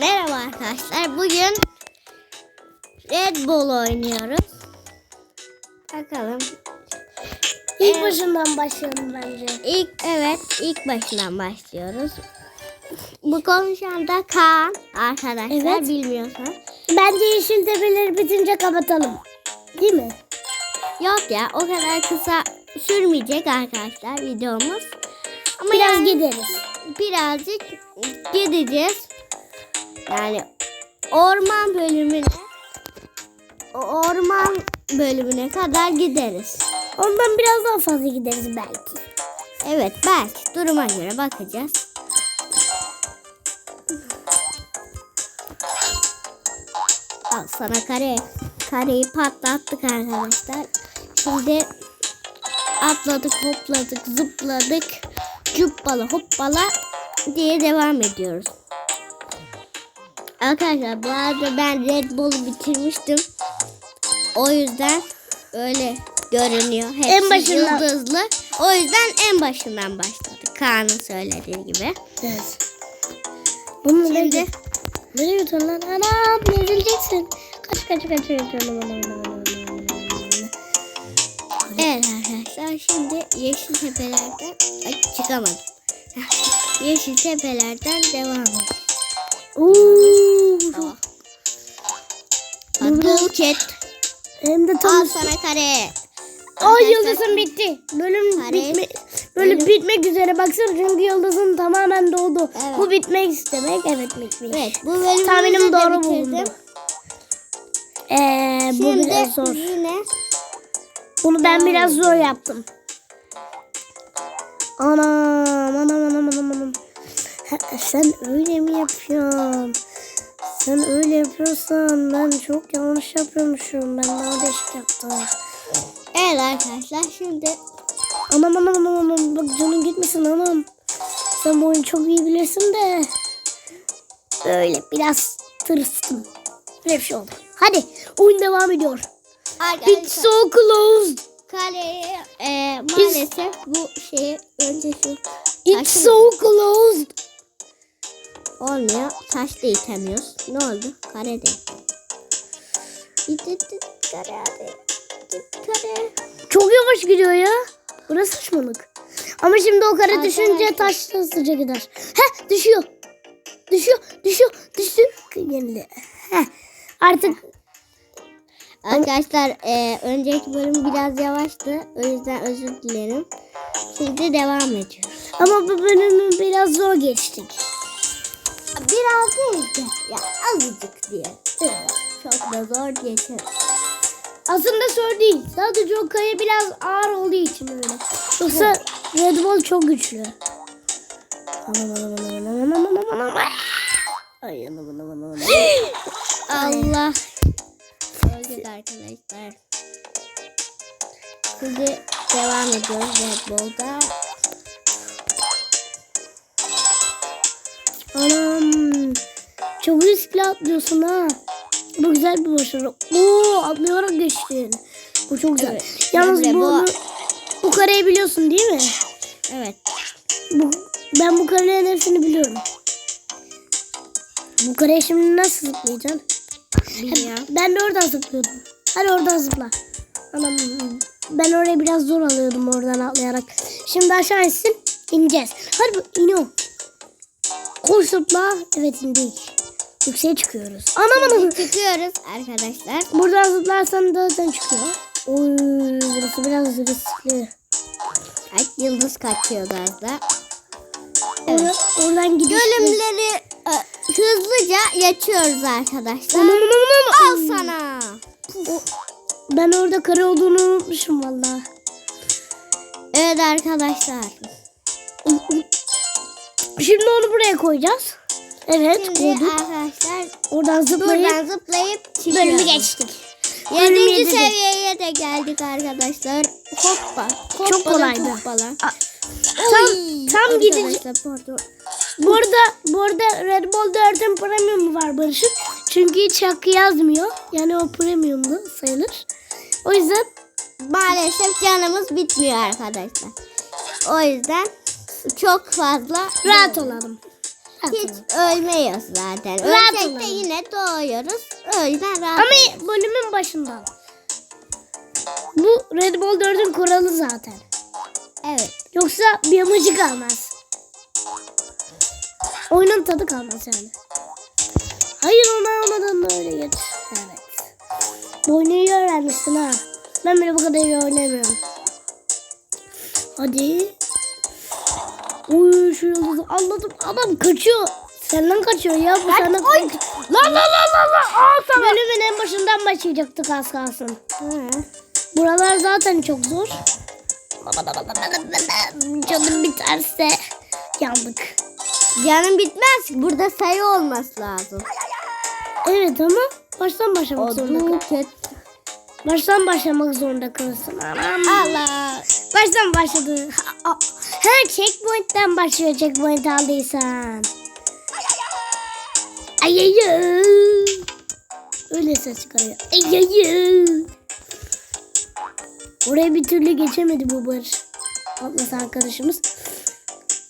Merhaba arkadaşlar. Bugün Red Bull oynuyoruz. Bakalım. İlk Evet. başından başlayalım bence. İlk evet ilk başından başlıyoruz. Bu konuşan da Kaan arkadaşlar Evet. bilmiyorsan. Bence yeşil tepeleri bitince kapatalım. Değil mi? Yok ya o kadar kısa sürmeyecek arkadaşlar videomuz. Ama Biraz yani gideriz. birazcık gideceğiz. Yani orman bölümüne orman bölümüne kadar gideriz. Ondan biraz daha fazla gideriz belki. Evet belki duruma göre bakacağız. Al sana kare. Kareyi patlattık arkadaşlar. Şimdi atladık, hopladık, zıpladık. Cuppala hoppala diye devam ediyoruz. Arkadaşlar bu arada ben Red Bull'u bitirmiştim. O yüzden öyle görünüyor. Hepsi En başından- yıldızlı. O yüzden en başından başladık. Kaan'ın söylediği gibi. Evet. Bunu Şimdi Şimdi... Nereye yutuyorsun lan? Anam ne üzüleceksin. Kaç kaç kaç kaç. evet arkadaşlar şimdi yeşil tepelerden Ay, çıkamadım. Yeşil tepelerden devam edelim. Ooo. Tamam. Hadouken. Hem de Al tam sana kare. Ay yıldızım bitti. Bölüm Kare. bitme, böyle Bölüm- bitmek üzere baksana çünkü yıldızın tamamen doldu. Evet. Bu bitmek istemek evet bitmiş. Evet bu bölümümüzü Tahminim de doğru bitirdim. bulundu. Ee, bu Şimdi biraz zor. yine Bunu ben biraz zor yaptım. Anam anam anam anam anam. Sen öyle mi yapıyorsun? Sen öyle yapıyorsan ben çok yanlış yapıyormuşum. Ben daha değişik yaptım. evet arkadaşlar şimdi Anam anam anam anam. Bak canın gitmesin anam. Sen bu oyunu çok iyi bilirsin de. Böyle biraz tırstım. Böyle bir şey oldu. Hadi oyun devam ediyor. It's arkadaşlar so closed. kaleye e, maalesef bu şeyi önce şu It's so closed. Olmuyor. Taş da itemiyoruz. Ne oldu? Kare de. İt it it kare. İt kare. Çok yavaş gidiyor ya. Burası saçmalık. Ama şimdi o kare Arkadaşlar- düşünce taş da hızlıca gider. Heh düşüyor. Düşüyor. Düşüyor. Düştü. Yenile. Heh. Artık Arkadaşlar e, önceki bölüm biraz yavaştı. O yüzden özür dilerim. Şimdi devam ediyoruz. ama bu bölümü biraz zor geçtik. Biraz değil de ya azıcık diye. Çok da zor geçer. Aslında zor değil. Sadece o kaya biraz ağır olduğu için öyle. Yoksa Red Bull çok güçlü. Ay. Allah. Öldük arkadaşlar. Şimdi devam ediyoruz Red Bull'da. Anam. Çok riskli atlıyorsun ha. Bu güzel bir başarı. Oo atlayarak geçtin. Bu çok güzel. Evet. Yalnız Emre, bu, bu- bu kareyi biliyorsun değil mi? Evet. Bu, ben bu karelerin hepsini biliyorum. Bu kareye şimdi nasıl zıplayacaksın? Bilmiyorum. Ben de oradan zıplıyordum. Hadi oradan zıpla. Anam ben oraya biraz zor alıyordum oradan atlayarak. Şimdi aşağı insin ineceğiz. Hadi bu- iniyor. Koş zıpla. Evet indik. Yükseğe çıkıyoruz. Anam çıkıyoruz arkadaşlar. Buradan zıplarsan da zaten çıkıyor. Oy burası biraz riskli. Ay, yıldız kaçıyordu az da. Or- oradan gidiş. Bölümleri e, hızlıca geçiyoruz arkadaşlar. Anam anam anam. Al sana. Ben orada kare olduğunu unutmuşum valla. Evet arkadaşlar. Şimdi onu buraya koyacağız. Evet Şimdi koyduk. arkadaşlar Oradan zıplayıp buradan zıplayıp çıkıyoruz. bölümü geçtik. Yedinci seviyeye de geldik arkadaşlar. Hoppa. Hoppala, Çok kolaydı. hoppala. A- Tam, Oy, tam pardon. Bu arada, bu arada Red Bull 4'ün premium var Barış'ın. Çünkü hiç hakkı yazmıyor. Yani o premiumdu sayılır. O yüzden Maalesef canımız bitmiyor arkadaşlar. O yüzden çok fazla rahat olalım. Hiç ölmeyiz zaten. Rahat Ölsek de olalım. yine doğuyoruz. Yüzden rahat Ama bölümün başından. Bu Red Bull 4'ün kuralı zaten. Evet. Yoksa bir amacı kalmaz. Oyunun tadı kalmaz yani. Hayır onu almadan öyle geç. Evet. Bu oyunu iyi öğrenmişsin ha. Ben bile bu kadar iyi oynamıyorum. Hadi. Uy şu yıldızı anladım. Adam kaçıyor. Senden kaçıyor ya. Bu senden kaçıyor. Lan lan lan lan lan. Al sana. Bölümün en başından başlayacaktık az kalsın. Hı. Buralar zaten çok zor. Canım biterse yandık. Canım bitmez. Burada sayı olması lazım. Evet ama baştan başlamak zorunda kal. Oldu kötü. Baştan başlamak zorunda kalırsın. Allah. Baştan başladı. Ha, checkpoint'ten başlıyor checkpoint aldıysan. Ay ay ay. Öyle ses çıkarıyor. Ay ay ay. Oraya bir türlü geçemedi bu Barış. Atlas arkadaşımız.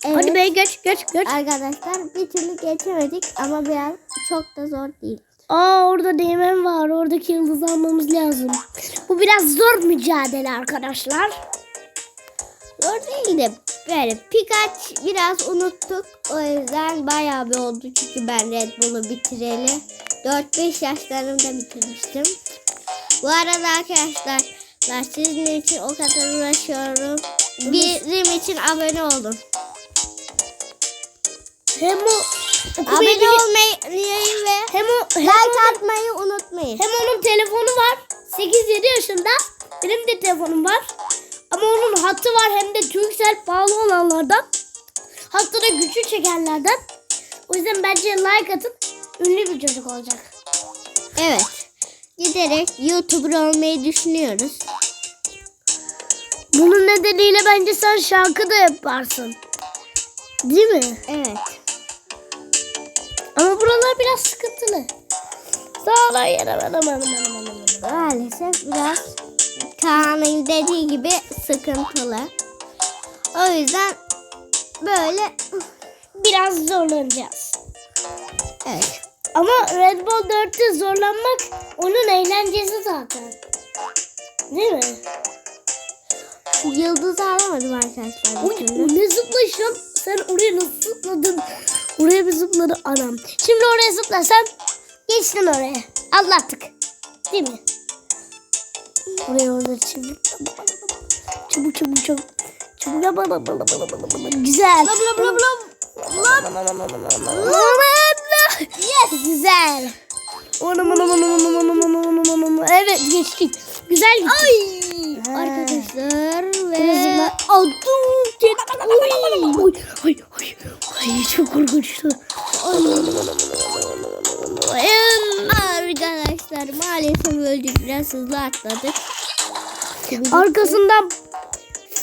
Evet. Hadi be geç geç geç. Arkadaşlar bir türlü geçemedik ama biraz çok da zor değil. Aa orada değmen var. Oradaki yıldızı almamız lazım. Bu biraz zor mücadele arkadaşlar. Değil de böyle birkaç biraz unuttuk. O yüzden bayağı bir oldu çünkü ben Red Bull'u bitireli 4-5 yaşlarımda bitirmiştim. Bu arada arkadaşlar sizin için o kadar uğraşıyorum. Bizim için abone olun. Hem o Abone olmayı ve hem o hem, like atmayı unutmayın. hem onun telefonu var. 8-7 yaşında. Benim de telefonum var. Ama onun hattı var hem de Turkcell pahalı olanlardan. Hatta da güçlü çekenlerden. O yüzden bence like atın. Ünlü bir çocuk olacak. Evet. Giderek YouTuber olmayı düşünüyoruz. Bunun nedeniyle bence sen şarkı da yaparsın. Değil mi? Evet. Ama buralar biraz sıkıntılı. Sağ ol yere Maalesef biraz Kaan'ın dediği gibi sıkıntılı. O yüzden böyle Biraz zorlanacağız. evet. Ama Red Bull 4'te zorlanmak onun eğlencesi zaten. Değil mi? Yıldız alamadım arkadaşlar. O, bir türlü. o ne zıplaşın? Sen oraya nasıl zıpladın? Oraya bir zıpladı anam. Şimdi oraya zıplasan geçtin oraya. Anlattık. Değil mi? Oraya orada şimdi. Çabuk çabuk çabuk. Çabuk yap. bala, bala, bala, bala, bala. Güzel. Bla bla bla. Yes. Güzel. Evet geçtik. Güzel gittik. Ay. Arkadaşlar ve. Aldım. Oy. Oy. Ay, ay, çok korkunçtu. arkadaşlar maalesef öldük. Biraz hızlı atladık. Arkasından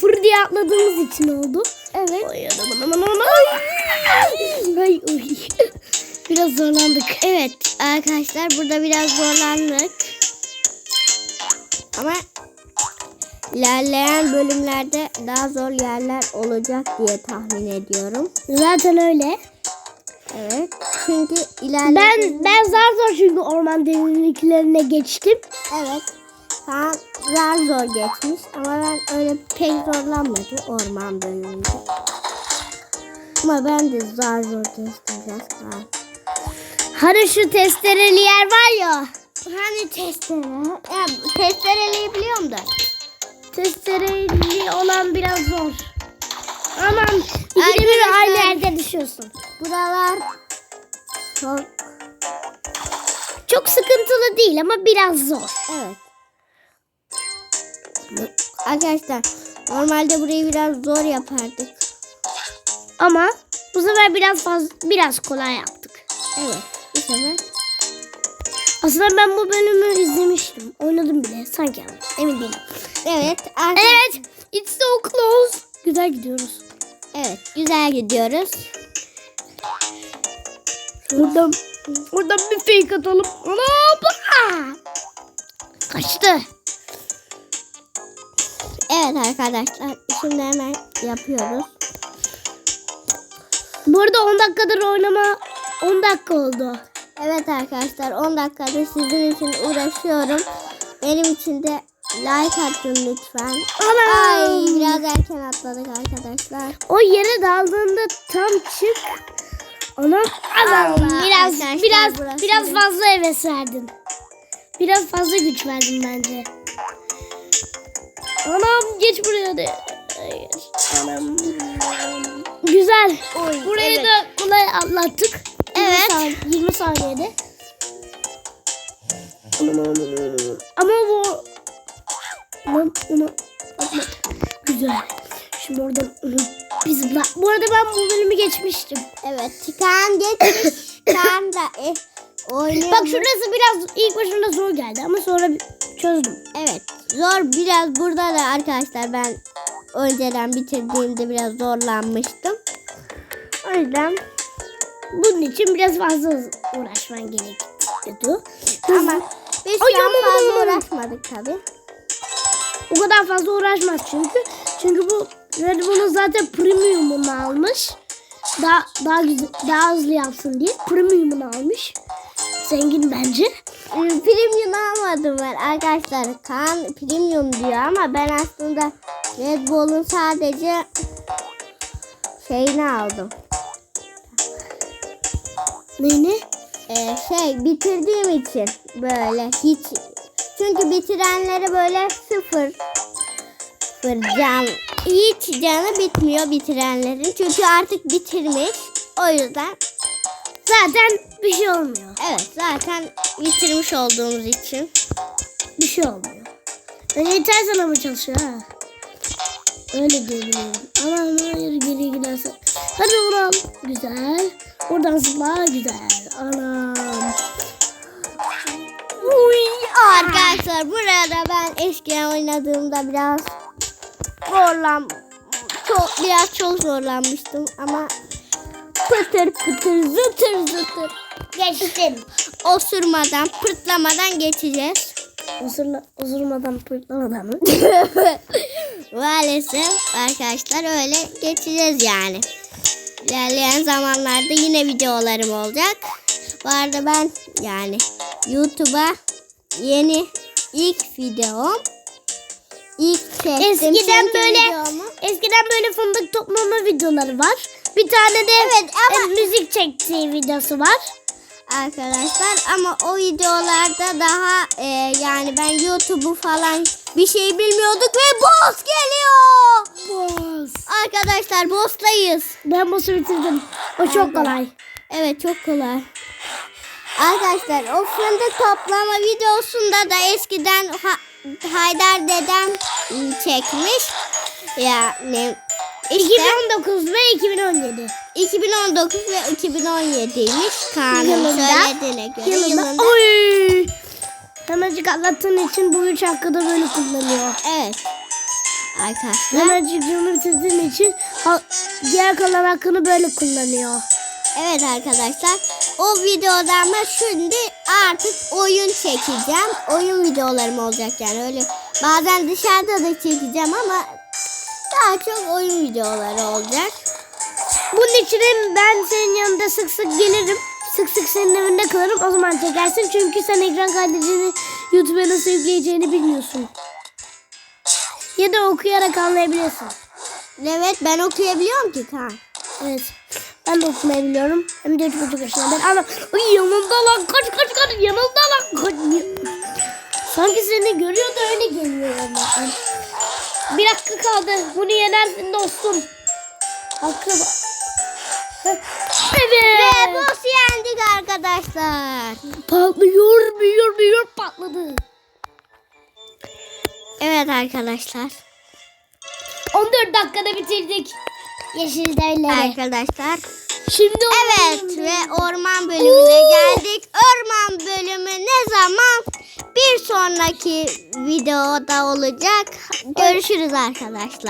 fır diye atladığımız için oldu. evet. Ay aman aman aman. Ay. Ay, ay. Biraz zorlandık. Evet arkadaşlar burada biraz zorlandık. Ama ilerleyen bölümlerde daha zor yerler olacak diye tahmin ediyorum. Zaten öyle. Evet. Çünkü ilerleyen... Ben ben zar zor çünkü orman derinliklerine geçtim. Evet. Kaan zar zor geçmiş ama ben öyle pek zorlanmadım orman bölümünde. Ama ben de zar zor geçtim biraz Kaan. Hani şu testereli yer var ya. Hani testere? Ya testereliği biliyorum da. Testereli olan biraz zor. Aman bir Arkadaşlar- aynı yerde düşüyorsun. Buralar çok Çok sıkıntılı değil ama biraz zor. evet. Arkadaşlar normalde burayı biraz zor yapardık. Ama bu sefer biraz fazla biraz kolay yaptık. Evet. Bu sefer Aslında ben bu bölümü izlemiştim. Oynadım bile sanki ama emin değilim. evet. Arkadaşlar, Evet. It's so close. Güzel gidiyoruz. Evet. Güzel gidiyoruz. Buradan, buradan bir fake atalım. Hoppa! Kaçtı. Evet arkadaşlar. Şimdi hemen yapıyoruz. Bu arada 10 dakikadır oynama 10 dakika oldu. Evet arkadaşlar 10 dakikadır sizin için uğraşıyorum. Benim için de like atın lütfen. Anam. Ay biraz erken atladık arkadaşlar. O yere daldığında tam çık. Anam Allah, biraz biraz biraz bir- fazla heves verdin. Biraz fazla güç verdin bence. Anam geç buraya de. Anam. Güzel. Oy, Burayı evet. da kolay atlattık. 20 Evet. saniye- 20 saniyede. Ama bu anam, anam. Güzel. Şimdi oradan onu biz bırak. Bu arada ben bu bölümü geçmiştim. Evet Kaan geçmiş. Kaan da oynuyor. Bak şurası biraz ilk başında zor geldi ama sonra çözdüm. Evet zor biraz burada da arkadaşlar ben önceden bitirdiğimde biraz zorlanmıştım. O yüzden Bunun için biraz fazla uğraşman gerekiyordu. ama biz Ay, şu an fazla aman. uğraşmadık tabi. O kadar fazla uğraşmaz çünkü. Çünkü bu Red Bull'un zaten premium'unu almış. Daha daha güzel, daha hızlı yapsın diye premium'unu almış. Zengin bence. Ee, Premium almadım ben arkadaşlar. Kaan premium diyor ama ben aslında Red Bull'un sadece şeyini aldım. Neyini? Ee, şey bitirdiğim için böyle hiç çünkü bitirenlere böyle sıfır sıfır can hiç canı bitmiyor bitirenlerin çünkü artık bitirmiş o yüzden Zaten bir şey olmuyor. evet zaten bitirmiş olduğumuz için Bir şey olmuyor. Bence yeter sana mı çalışıyor ha? Öyle diyebiliyorum. Ama hayır geri giderse. Hadi Ural. Güzel. Oradan zıpla. Güzel. Anam. Uy, arkadaşlar burada ben eskiden oynadığımda biraz zorlan çok biraz çok zorlanmıştım ama pıtır pıtır zıtır zıtır Geçtim. Osurmadan pırtlamadan geçeceğiz. Osurla, osurmadan pırtlamadan mı? Maalesef arkadaşlar öyle geçeceğiz yani. İlerleyen zamanlarda yine videolarım olacak. Bu arada ben yani YouTube'a yeni ilk videom ilk çektim Eskiden çünkü böyle videomu. eskiden böyle fındık toplama videoları var. Bir tane de Evet, ama- e, müzik çektiği videosu var. Arkadaşlar ama o videolarda daha e, yani ben YouTube'u falan bir şey bilmiyorduk ve boss geliyor. Boss. Arkadaşlar boss'tayız. Ben boss'u bitirdim. O çok kolay. Evet çok kolay. Arkadaşlar o fındık toplama videosunda da eskiden Ha- Haydar dedem çekmiş. Yani 2019 ve 2017. 2019 ve 2017'ymiş Kaan'ın Yılında- söylediğine göre. Yılında. Yılında. Oy. Hemencik atlattığın için bu üç hakkı da böyle kullanıyor. Evet. Arkadaşlar. Canını bitirdiğin için diğer kalan hakkını böyle kullanıyor. Evet arkadaşlar. O videodan ben şimdi artık oyun çekeceğim. Oyun videolarım olacak yani öyle. Bazen dışarıda da çekeceğim ama daha çok oyun videoları olacak. Bunun için ben senin yanında sık sık gelirim. Sık sık senin evinde kalırım. O zaman çekersin. Çünkü sen ekran kaydedicini YouTube'a nasıl yükleyeceğini bilmiyorsun. Ya da okuyarak anlayabilirsin. Evet ben okuyabiliyorum ki Kaan. Evet. Ben de okumayı biliyorum. Hem de buçuk yaşında. Ben ama Ay, yanında lan kaç kaç kaç yanında lan kaç. Sanki seni görüyor da öyle geliyor yanına. Bir dakika kaldı. Bunu yenersin dostum. Hakkı bak. Ve Evet. boss yendik arkadaşlar. Patlıyor, büyüyor, büyüyor, patladı. Evet arkadaşlar. 14 dakikada bitirdik. Yeşil devleri. Arkadaşlar. Şimdi Evet ve orman bölümüne geldik. Orman bölümü ne zaman? Bir sonraki videoda olacak. Görüşürüz arkadaşlar.